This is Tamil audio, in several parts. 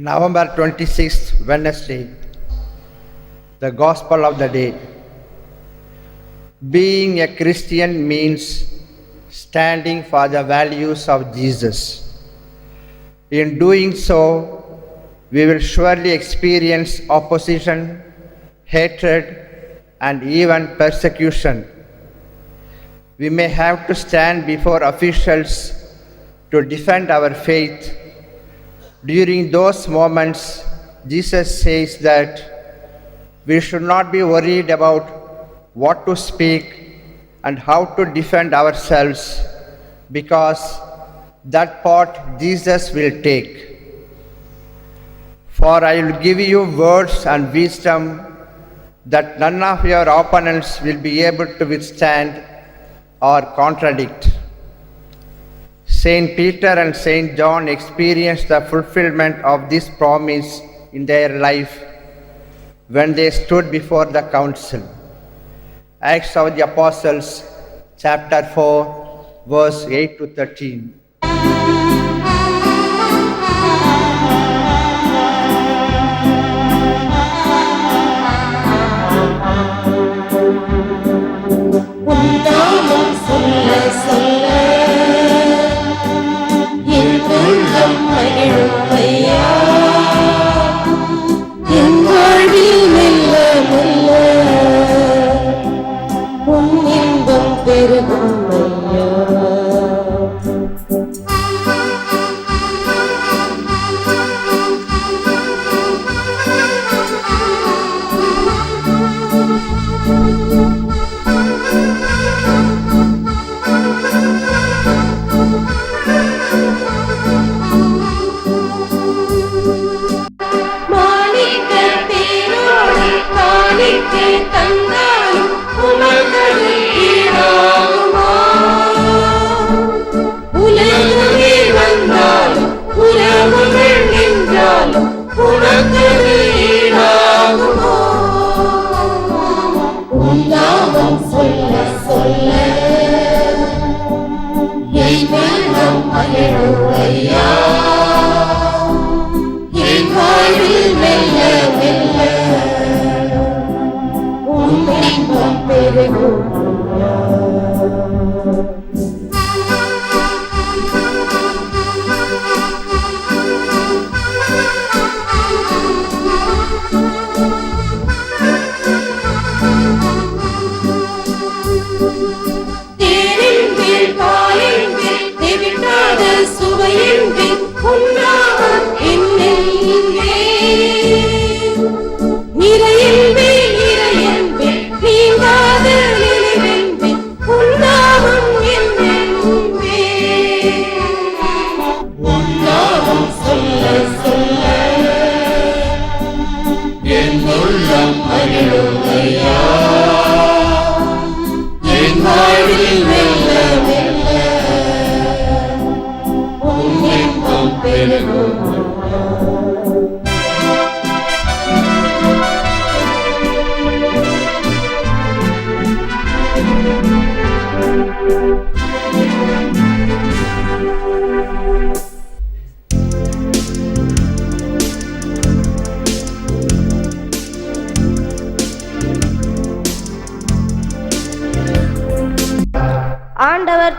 November 26th, Wednesday, the Gospel of the Day. Being a Christian means standing for the values of Jesus. In doing so, we will surely experience opposition, hatred, and even persecution. We may have to stand before officials to defend our faith during those moments, Jesus says that we should not be worried about what to speak and how to defend ourselves because that part Jesus will take. For I will give you words and wisdom that none of your opponents will be able to withstand or contradict. Saint Peter and Saint John experienced the fulfillment of this promise in their life when they stood before the council. Acts of the Apostles, chapter 4, verse 8 to 13.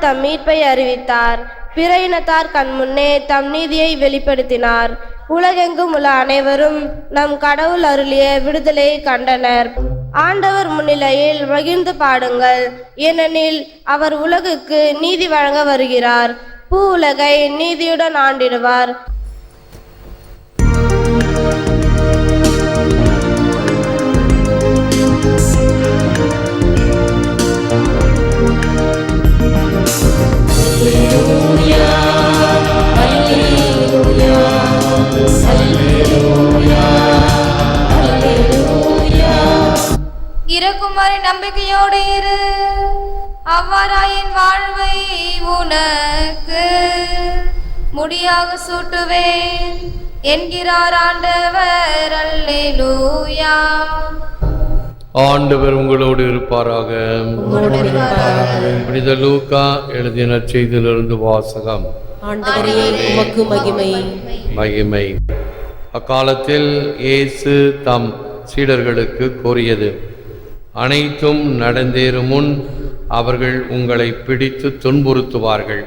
தம் மீட்பை அறிவித்தார். பிற இனத்தார் கண்முன்னே தம் நீதியை வெளிப்படுத்தினார். உலகெங்கும் உள்ள அனைவரும் நம் கடவுள் அருளிய விடுதலையை கண்டனர். ஆண்டவர் முன்னிலையில் மகிழ்ந்து பாடுங்கள். ஏனெனில் அவர் உலகுக்கு நீதி வழங்க வருகிறார். பூ உலகை நீதியுடன் ஆண்டிடுவார். இறக்குமாரி நம்பிக்கையோடு இரு. அவ்வாறாயின் வாழ்வை உனக்கு முடியாக சூட்டுவேன் என்கிறார் ஆண்டவர். அல்லேலூயா. ஆண்டவர் உங்களோடு இருப்பாராக. புனித லூக்கா எழுதிய நற்செய்தியிலிருந்து வாசகம். ஆண்டவரே உமக்கு மகிமை. மகிமை. அக்காலத்தில் இயேசு தம் சீடர்களுக்கு கூறியது அனைத்தும் நடந்தேறும் முன் அவர்கள் உங்களை பிடித்து துன்புறுத்துவார்கள்.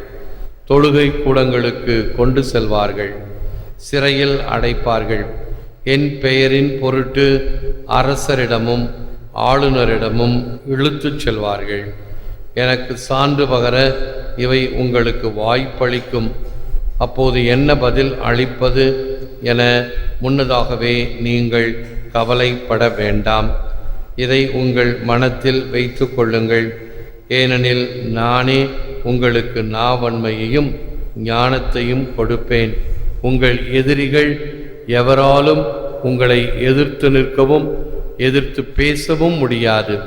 தொழுகை கூடங்களுக்கு கொண்டு செல்வார்கள். சிறையில் அடைப்பார்கள். என் பெயரின் பொருட்டு அரசரிடமும் ஆளுநரிடமும் இழுத்துச் செல்வார்கள். எனக்கு சான்று பகர இவை உங்களுக்கு வாய்ப்பளிக்கும். அப்போது என்ன பதில் அளிப்பது என முன்னதாகவே நீங்கள் கவலைப்பட வேண்டாம். இதை உங்கள் மனத்தில் வைத்து கொள்ளுங்கள். ஏனெனில் நானே உங்களுக்கு நாவன்மையையும் ஞானத்தையும் கொடுப்பேன். உங்கள் எதிரிகள் எவராலும் உங்களை எதிர்த்து நிற்கவும் எதிர்த்து பேசவும் முடியாது.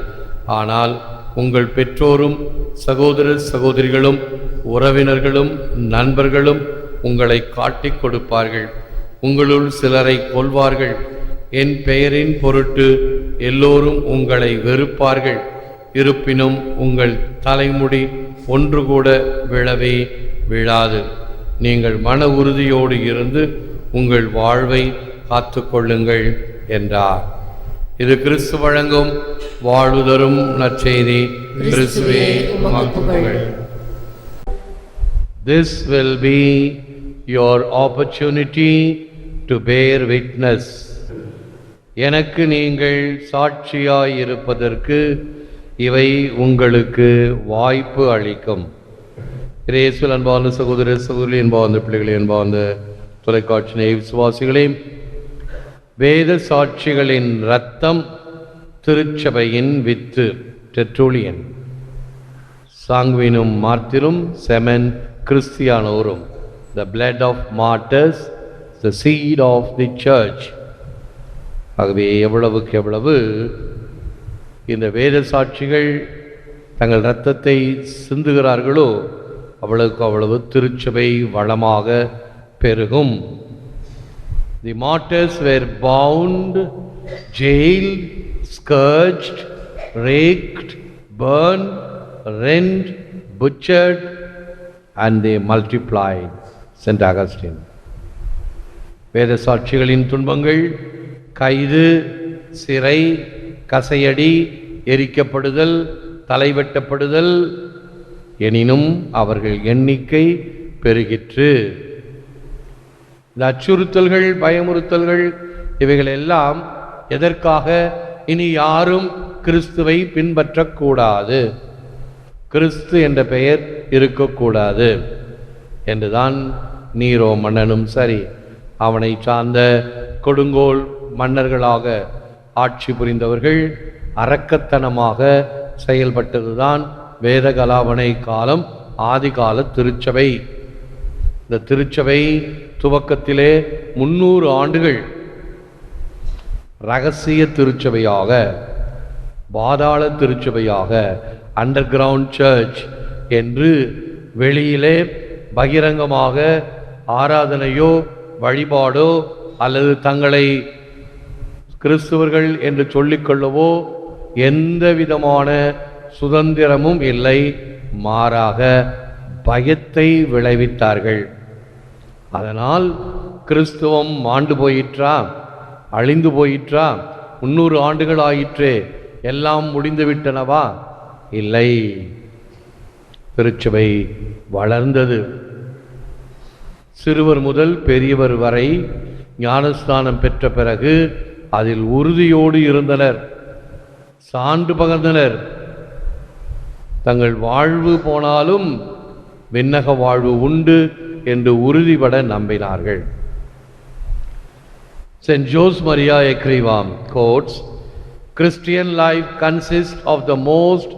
ஆனால் உங்கள் பெற்றோரும் சகோதர சகோதரிகளும் உறவினர்களும் நண்பர்களும் உங்களை காட்டிக் கொடுப்பார்கள். உங்களுள் சிலரை கொல்வார்கள். என் பெயரின் பொருட்டு எல்லோரும் உங்களை வெறுப்பார்கள். இருப்பினும் உங்கள் தலைமுடி ஒன்று கூட விழவே விழாது. நீங்கள் மன உறுதியோடு இருந்து உங்கள் வாழ்வை காத்துக்கொள்ளுங்கள் என்றார். இது கிறிஸ்து வழங்கும் வாழுதரும் நற்செய்தி. கிறிஸ்துவே this will be your opportunity to bear witness. எனக்கு நீங்கள் சாட்சியாயிருப்பதற்கு இவை உங்களுக்கு வாய்ப்பு அளிக்கும். இயேசுவில் அன்பார்ந்த சகோதர சகோதரி என்பார்ந்த பிள்ளைகளே என்பார்ந்த தொலைக்காட்சி விசுவாசிகளையும் விசுவாசிகளே வேத சாட்சிகளின் ரத்தம் திருச்சபையின் வித்து டெட்ரோலியன் சாங்குவினும் மார்த்திரும் செமன் கிறிஸ்தியானோரும். The blood of martyrs the seed of the church ஆகவே எவ்வளவுக்கு எவ்வளவு? இந்த வேத சாட்சிகள் தங்கள் இரத்தத்தை சிந்துகிறார்களோ அவ்வளவுக்கு அவ்வளவு திருச்சபை வளமாக பெருகும். The martyrs were bound jail scourged, racked burn rent butchered and the multiply saint Augustine வேத சாட்சிகளின் துன்பங்கள் கைது சிறை கசையடி எரிக்கப்படுதல் தலைவெட்டப்படுதல் எனினும் அவர்கள் எண்ணிக்கை பெருகிற்று. இந்த அச்சுறுத்தல்கள் பயமுறுத்தல்கள் இவைகள் எல்லாம் எதற்காக? இனி யாரும் கிறிஸ்துவை பின்பற்றக்கூடாது. கிறிஸ்து என்ற பெயர் இருக்கக்கூடாது என்றுதான் நீரோ மன்னனும் சரி அவனை சார்ந்த கொடுங்கோல் மன்னர்களாக ஆட்சி புரிந்தவர்கள் அரக்கத்தனமாக செயல்பட்டதுதான் வேதகலாவணை காலம் ஆதிகால திருச்சபை. இந்த திருச்சபை துவக்கத்திலே முன்னூறு ஆண்டுகள் ரகசிய திருச்சபையாக பாதாள திருச்சபையாக அண்டர் கிரவுண்ட் சர்ச் என்று வெளியிலே பகிரங்கமாக ஆராதனையோ வழிபாடோ அல்லது தங்களை கிறிஸ்துவர்கள் என்று சொல்லிக்கொள்ளவோ எந்த விதமான சுதந்திரமும் இல்லை. மாறாக பயத்தை விளைவித்தார்கள். அதனால் கிறிஸ்துவம் மாண்டு போயிற்றா? அழிந்து போயிற்றா? முன்னூறு ஆண்டுகள் ஆயிற்றே? எல்லாம் முடிந்து விட்டனவா இல்லை. திருச்சபை வளர்ந்தது. சிறுவர் முதல் பெரியவர் வரை ஞானஸ்தானம் பெற்ற பிறகு அதில் உறுதியோடு இருந்தனர் சான்று பகர்ந்தனர் தங்கள் வாழ்வு போனாலும் விண்ணக வாழ்வு உண்டு என்று உறுதிபட நம்பினார்கள் saint Jose Maria எக்ரிவாம் God's Christian life consist of the most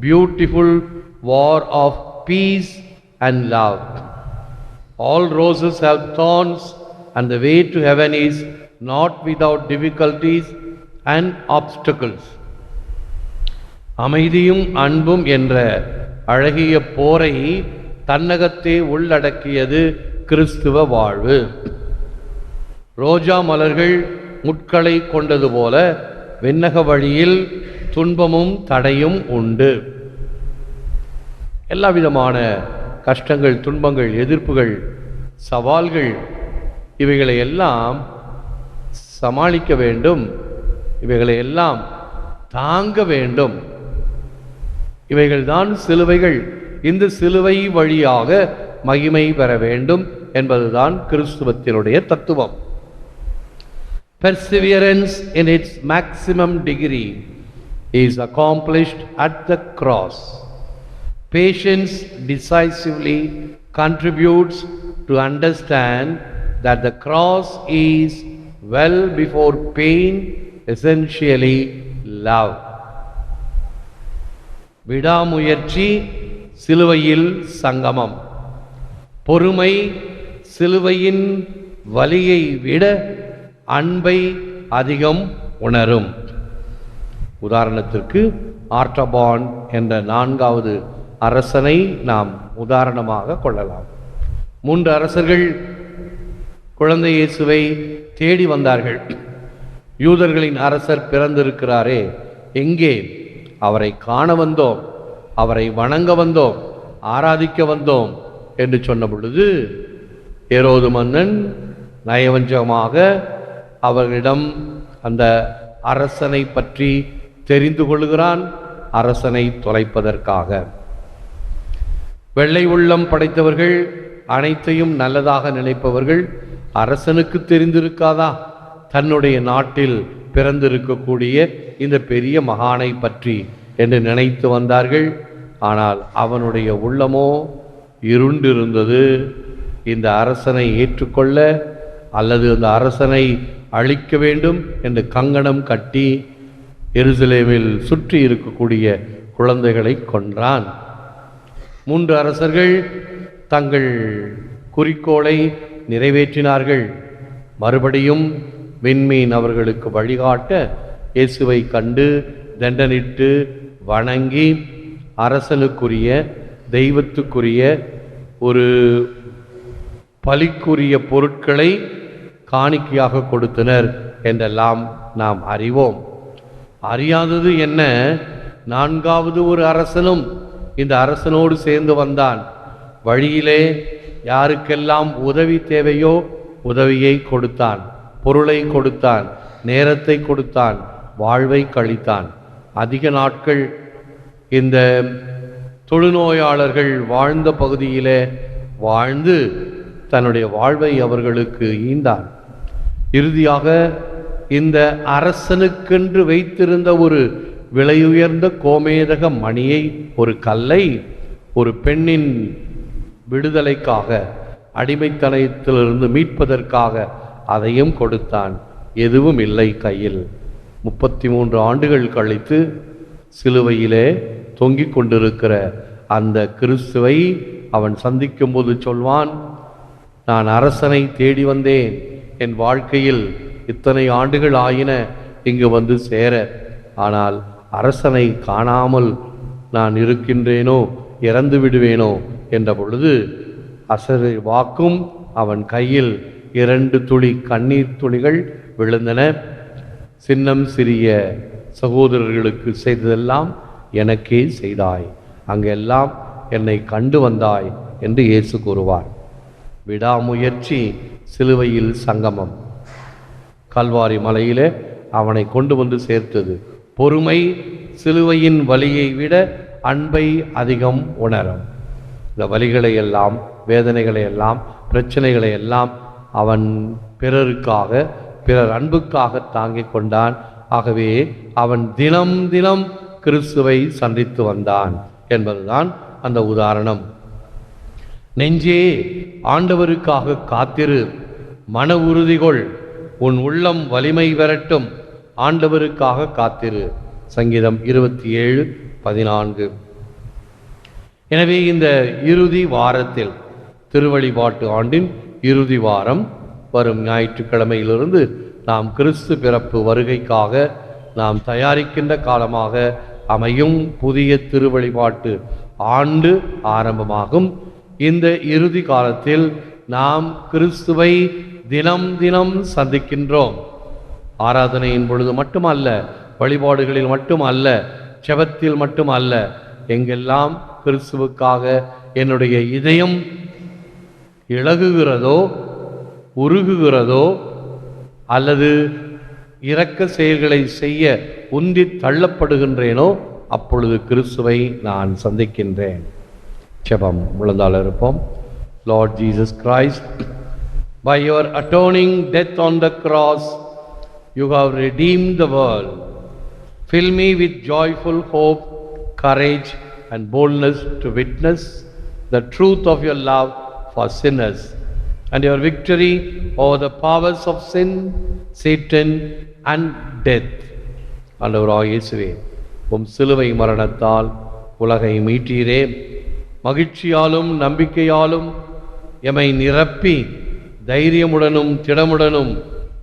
beautiful war of peace and love all roses have thorns and the way to heaven is not without difficulties and obstacles. அமைதியும் அன்பும் என்ற அழகிய போரை தன்னகத்தே உள்ளடக்கியது கிறிஸ்துவ வாழ்வு ரோஜா மலர்கள் முட்களை கொண்டது போல விண்ணக வழியில் துன்பமும் தடையும் உண்டு எல்லா விதமான கஷ்டங்கள் துன்பங்கள் எதிர்ப்புகள் சவால்கள் இவைகளை எல்லாம் சமாளிக்க வேண்டும் இவைகளை எல்லாம் தாங்க வேண்டும் இவைகள்தான் சிலுவைகள் இந்த சிலுவை வழியாக மகிமை பெற வேண்டும் என்பதுதான் கிறிஸ்துவத்தினுடைய தத்துவம் Perseverance in its maximum degree is accomplished at the cross. Patience decisively contributes to understand that the cross is well before pain, essentially love. விடாமுயற்சி சிலுவையில் சங்கமம். பொறுமை சிலுவையின் வலியை விட அன்பை அதிகம் உணரும். உதாரணத்திற்கு ஆர்டபான் என்ற நான்காவது அரசனை நாம் உதாரணமாக கொள்ளலாம். மூன்று அரசர்கள் குழந்தை இயேசுவை தேடி வந்தார்கள். யூதர்களின் அரசர் பிறந்திருக்கிறாரே எங்கே? அவரை காண வந்தோம் அவரை வணங்க வந்தோம் ஆராதிக்க வந்தோம் என்று சொன்ன பொழுது ஏரோது மன்னன் நயவஞ்சகமாக அவர்களிடம் அந்த அரசனை பற்றி தெரிந்து கொள்கிறான் அரசனை தொலைப்பதற்காக. வெள்ளை உள்ளம் படைத்தவர்கள் அனைத்தையும் நல்லதாக நினைப்பவர்கள் அரசனுக்கு தெரிந்திருக்காதா? தன்னுடைய நாட்டில் பிறந்திருக்கக்கூடிய இந்த பெரிய மகானை பற்றி என்று நினைத்து வந்தார்கள். ஆனால் அவனுடைய உள்ளமோ இருண்டிருந்தது. இந்த அரசனை ஏற்றுக்கொள்ள அல்லது அந்த அரசனை அழிக்க வேண்டும் என்று கங்கணம் கட்டி எருசலேமில் சுற்றி இருக்கக்கூடிய குழந்தைகளை கொன்றான். மூன்று அரசர்கள் தங்கள் குறிக்கோளை நிறைவேற்றினார்கள். மறுபடியும் விண்மீன் அவர்களுக்கு வழிகாட்ட இயேசுவை கண்டு தண்டனிட்டு வணங்கி அரசனுக்குரிய தெய்வத்துக்குரிய ஒரு பலிக்குரிய பொருட்களை காணிக்கையாக கொடுத்தனர் என்றெல்லாம் நாம் அறிவோம். அறியாதது என்ன? நான்காவது ஒரு அரசனும் இந்த அரசனோடு சேர்ந்து வந்தான். வழியிலே யாருக்கெல்லாம் உதவி தேவையோ உதவியை கொடுத்தான் பொருளை கொடுத்தான் நேரத்தை கொடுத்தான் வாழ்வை கழித்தான். அதிக நாட்கள் இந்த தொழுநோயாளர்கள் வாழ்ந்த பகுதியிலே வாழ்ந்து தன்னுடைய வாழ்வை அவர்களுக்கு ஈந்தான் இறுதியாக இந்த அரசனுக்கென்று வைத்திருந்த ஒரு விலையுயர்ந்த கோமேதக மணியை ஒரு கல்லை ஒரு பெண்ணின் விடுதலைக்காக அடிமைத்தனத்திலிருந்து மீட்பதற்காக அதையும் கொடுத்தான். எதுவும் இல்லை கையில். முப்பத்தி மூன்று ஆண்டுகள் கழித்து சிலுவையிலே தொங்கிக் கொண்டிருக்கிற அந்த கிறிஸ்துவை அவன் சந்திக்கும்போது சொல்வான் நான் அரசனை தேடி வந்தேன். என் வாழ்க்கையில் இத்தனை ஆண்டுகள் ஆயின இங்கு வந்து சேர. ஆனால் அரசனை காணாமல் நான் இருக்கின்றேனோ இறந்து விடுவேனோ என்ற பொழுது அசரு வாக்கும் அவன் கையில் இரண்டு துளி கண்ணீர் துளிகள் விழுந்தன. சின்னம் சிறிய சகோதரர்களுக்கு செய்ததெல்லாம் எனக்கே செய்தாய். அங்கெல்லாம் என்னை கண்டு வந்தாய் என்று இயேசு கூறுவார். விடாமுயற்சி சிலுவையில் சங்கமம். கல்வாரி மலையிலே அவனை கொண்டு வந்து சேர்த்தது. பொறுமை சிலுவையின் வழியை விட அன்பை அதிகம் உணரும். இந்த வலிகளை எல்லாம் வேதனைகளை எல்லாம் பிரச்சனைகளை எல்லாம் அவன் பிறருக்காக பிறர் அன்புக்காக தாங்கிக் கொண்டான். ஆகவே அவன் தினம் தினம் கிறிஸ்துவை சந்தித்து வந்தான் என்பதுதான் அந்த உதாரணம். நெஞ்சே ஆண்டவருக்காக காத்திரு மன உறுதிகொள் உன் உள்ளம் வலிமை பெறட்டும் ஆண்டவருக்காக காத்திரு. சங்கீதம் இருபத்தி ஏழு பதினான்கு. எனவே இந்த இறுதி வாரத்தில் திருவழிபாட்டு ஆண்டின் இறுதி வாரம் வரும் ஞாயிற்றுக்கிழமையிலிருந்து நாம் கிறிஸ்து பிறப்பு வருகைக்காக நாம் தயாரிக்கின்ற காலமாக அமையும் புதிய திருவழிபாட்டு ஆண்டு ஆரம்பமாகும். இந்த இறுதி காலத்தில் நாம் கிறிஸ்துவை தினம் தினம் சந்திக்கின்றோம். ஆராதனையின் பொழுது மட்டுமல்ல வழிபாடுகளில் மட்டுமல்ல செபத்தில் மட்டுமல்ல எங்கெல்லாம் கிறிஸ்துவுக்காக என்னுடைய இதயம் இழகுகிறதோ உருகுகிறதோ அல்லது இரக்க செயல்களை செய்ய உந்தி தள்ளப்படுகின்றேனோ அப்பொழுது கிறிஸ்துவை நான் சந்திக்கின்றேன் செபம் முழந்தால் இருப்போம் Lord Jesus Christ by your atoning death on the cross you have redeemed the world. Fill me with joyful hope, courage, and boldness to witness the truth of your love for sinners and your victory over the powers of sin, Satan, and death. ஆண்டவராக இயேசுவே உம் சிலுவை மரணத்தால் உலகை மீட்டீரே மகிழ்ச்சியாலும் நம்பிக்கையாலும் எமை நிரப்பி தைரியமுடனும் திடமுடனும்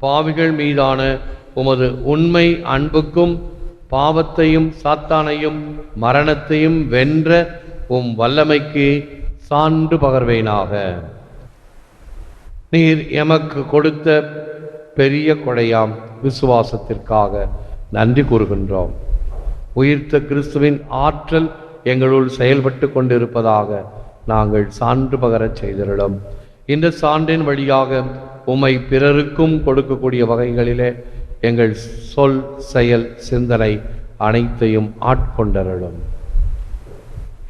பாவிகள் மீதான உமது உண்மை அன்புக்கும் பாவத்தையும் சாத்தானையும் மரணத்தையும் வென்ற உம் வல்லமைக்கு சான்று பகர்வேனாக. நீர் எமக்கு கொடுத்த பெரிய கொடையாம் விசுவாசத்திற்காக நன்றி கூறுகின்றோம். உயிர்த்த கிறிஸ்துவின் ஆற்றல் எங்களுள் செயல்பட்டு கொண்டிருப்பதாக நாங்கள் சான்று பகரச் செய்திருடும் இந்த சான்றின் வழியாக உம்மை பிறருக்கும் கொடுக்கக்கூடிய வகைகளிலே எங்கள் சொல் செயல் சிந்தனை அனைத்தையும் ஆட்கொண்டருளும்.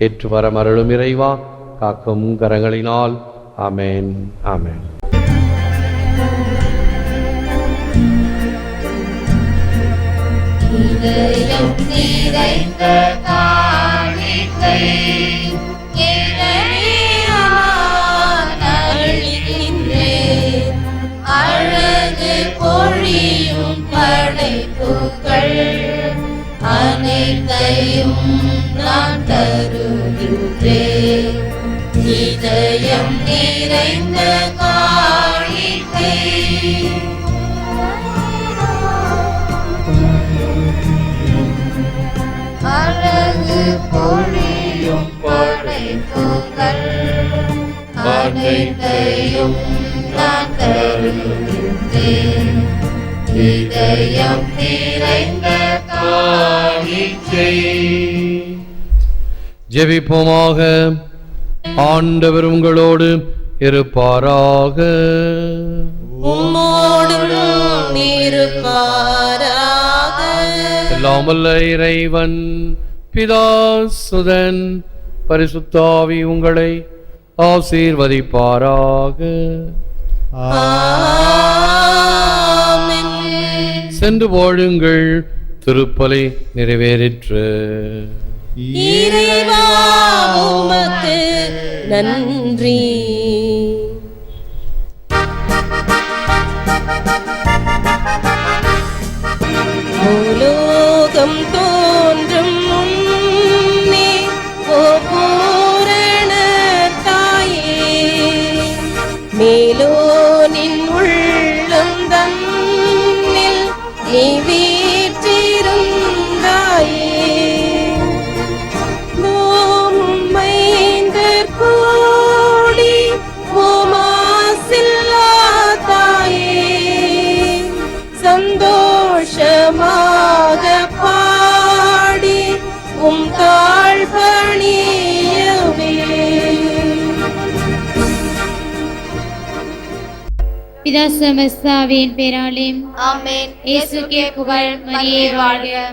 ஏற்று வர மருளும் இறைவா காக்கும் கரங்களினால். அமேன் அமேன் நிறைந்த தருகின்றேன் இதயம் நிறைந்த காணிக்கை அழகு பொழியும் படைப்புகள் அனைத்தையும் நான் தருகின்றேன். இதயம் நிறைந்த காணிக்கை ஜெபிப்போமாக. ஆண்டவர் உங்களோடு இருப்பாராக. எல்லாமல்ல இறைவன் பிதா சுதன் பரிசுத்தாவி உங்களை ஆசீர்வதிப்பாராக. சென்று வாழுங்கள் திருப்பலி நிறைவேறிற்று. இறைவா உமக்கு நன்றி. பூலோகம் தோன்றும் சமஸ்தாவின் பேராலே. ஆமென். இயேசுக்கே புகழ் மரியே வாழ்க.